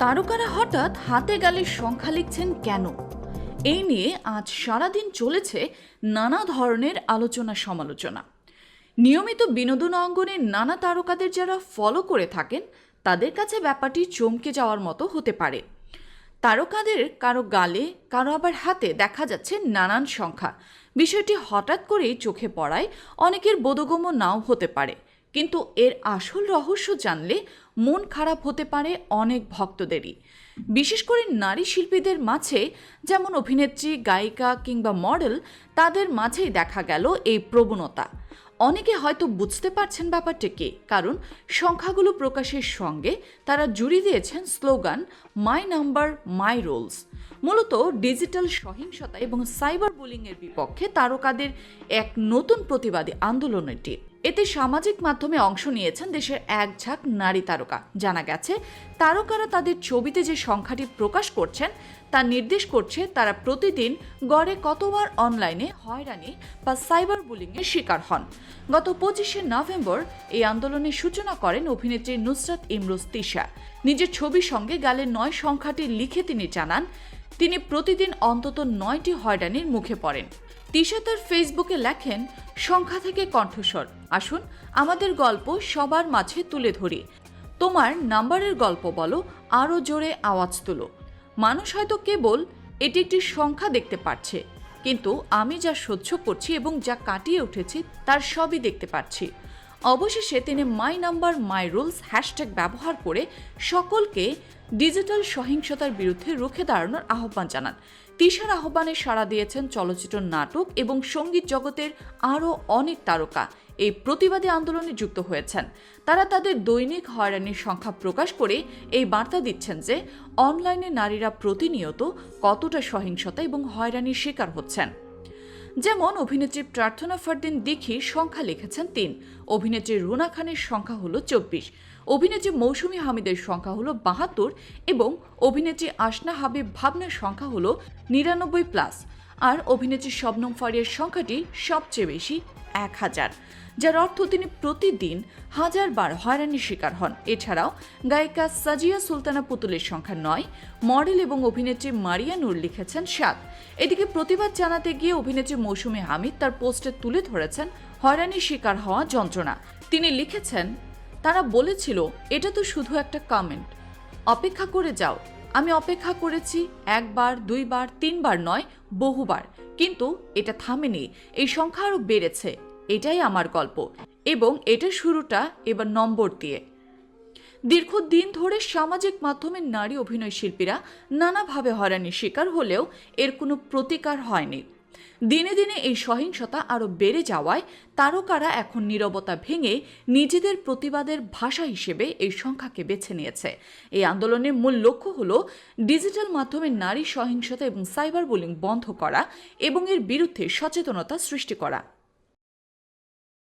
তারকারা হঠাৎ হাতে গালে সংখ্যা লিখছেন কেন? এই নিয়ে আজ সারাদিন চলেছে নানা ধরনের আলোচনা সমালোচনা। নিয়মিত বিনোদন অঙ্গনে নানা তারকাদের যারা ফলো করে থাকেন, তাদের কাছে ব্যাপারটি চমকে যাওয়ার মতো হতে পারে। তারকাদের কারও গালে, কারও আবার হাতে দেখা যাচ্ছে নানান সংখ্যা। বিষয়টি হঠাৎ করেই চোখে পড়ায় অনেকের বোধগম্য নাও হতে পারে। কিন্তু এর আসল রহস্য জানলে মন খারাপ হতে পারে অনেক ভক্তদেরই। বিশেষ করে নারী শিল্পীদের মাঝে যেমন অভিনেত্রী, গায়িকা কিংবা মডেল, তাদের মাঝেই দেখা গেল এই প্রবণতা। অনেকে হয়তো বুঝতে পারছেন ব্যাপারটিকে কারণ সংখ্যাগুলো প্রকাশের সঙ্গে তারা জুড়ে দিয়েছেন slogan, my number, my rules মূলত ডিজিটাল সহিংসতা এবং সাইবার বুলিংয়ের বিপক্ষে তারকাদের এক নতুন প্রতিবাদী আন্দোলন এটি। এতে সামাজিক মাধ্যমে অংশ নিয়েছেন দেশের এক ঝাঁক নারী তারকা। জানা গেছে, তারকারা তাদের ছবিতে যে সংখ্যাটি প্রকাশ করছেন, তা নির্দেশ করছে তারা প্রতিদিন গড়ে কতবার অনলাইনে হয়রানি বা সাইবার বুলিংয়ের শিকার হন। গত পঁচিশে নভেম্বর এই আন্দোলনের সূচনা করেন অভিনেত্রী নুসরাত ইমরোজ তিশা। নিজের ছবির সঙ্গে গালে নয় সংখ্যাটি লিখে তিনি জানান তিনি প্রতিদিন অন্তত নয়টি হয়রানির মুখে পড়েন। তিশা তার ফেসবুকে লেখেন, সংখ্যা থেকে কণ্ঠস্বর। আসুন, আমাদের গল্প সবার মাঝে তুলে ধরি। তোমার নাম্বারের গল্প বলো আরও জোরে আওয়াজ তুলো। মানুষ হয়তো কেবল এটি একটি সংখ্যা দেখতে পাচ্ছে কিন্তু আমি যা সহ্য করছি এবং যা কাটিয়ে উঠেছি তার সবই দেখতে পাচ্ছি অবশেষে তিনি my number, my rules hashtag ব্যবহার করে সকলকে ডিজিটাল সহিংসতার বিরুদ্ধে রুখে দাঁড়ানোর আহ্বান জানান। তিশার আহ্বানে সাড়া দিয়েছেন চলচ্চিত্র, নাটক এবং সংগীত জগতের আরও অনেক তারকা। এই প্রতিবাদী আন্দোলনে যুক্ত হয়েছেন। তারা তাদের দৈনিক হয়রানির সংখ্যা প্রকাশ করে এই বার্তা দিচ্ছেন যে, অনলাইনে নারীরা প্রতিনিয়ত কতটা সহিংসতা এবং হয়রানির শিকার হচ্ছেন। যেমন অভিনেত্রী প্রার্থনা ফারদিন দিঘি সংখ্যা লিখেছেন তিন। অভিনেত্রী রুনা খানের সংখ্যা হলো চব্বিশ। অভিনেত্রী মৌসুমি হামিদের সংখ্যা হলো বাহাত্তর এবং অভিনেত্রী আসনা হাবিব ভাবনার সংখ্যা হলো নিরানব্বই প্লাস আর অভিনেত্রী শবনম ফারিয়ার সংখ্যাটি সবচেয়ে বেশি এক হাজার, যার অর্থ তিনি প্রতিদিন হাজার বার হয়রানির শিকার হন। এছাড়াও গায়িকা সাজিয়া সুলতানা পুতুলের সংখ্যা নয়, মডেল এবং অভিনেত্রী মারিয়া নূর লিখেছেন সাত। এদিকে প্রতিবাদ জানাতে গিয়ে অভিনেত্রী মৌসুমী হামিদ তার পোস্টে তুলে ধরেছেন হয়রানির শিকার হওয়া যন্ত্রণা। তিনি লিখেছেন, তারা বলেছিল, এটা তো শুধু একটা কমেন্ট অপেক্ষা করে যাও। আমি অপেক্ষা করেছি একবার, দুইবার, তিনবার নয়, বহুবার। কিন্তু এটা থামেনি। এই সংখ্যা আরও বেড়েছে। এটাই আমার গল্প। এবং এটা শুরুটা এবার নম্বর দিয়ে। দীর্ঘদিন ধরে সামাজিক মাধ্যমে নারী অভিনয় শিল্পীরা নানাভাবে হয়রানির শিকার হলেও এর কোনো প্রতিকার হয়নি। দিনে দিনে এই সহিংসতা আরও বেড়ে যাওয়ায় তারকারা এখন নিরবতা ভেঙে নিজেদের প্রতিবাদের ভাষা হিসেবে এই সংখ্যাকে বেছে নিয়েছে। এই আন্দোলনের মূল লক্ষ্য হল ডিজিটাল মাধ্যমে নারী সহিংসতা এবং সাইবার বুলিং বন্ধ করা এবং এর বিরুদ্ধে সচেতনতা সৃষ্টি করা।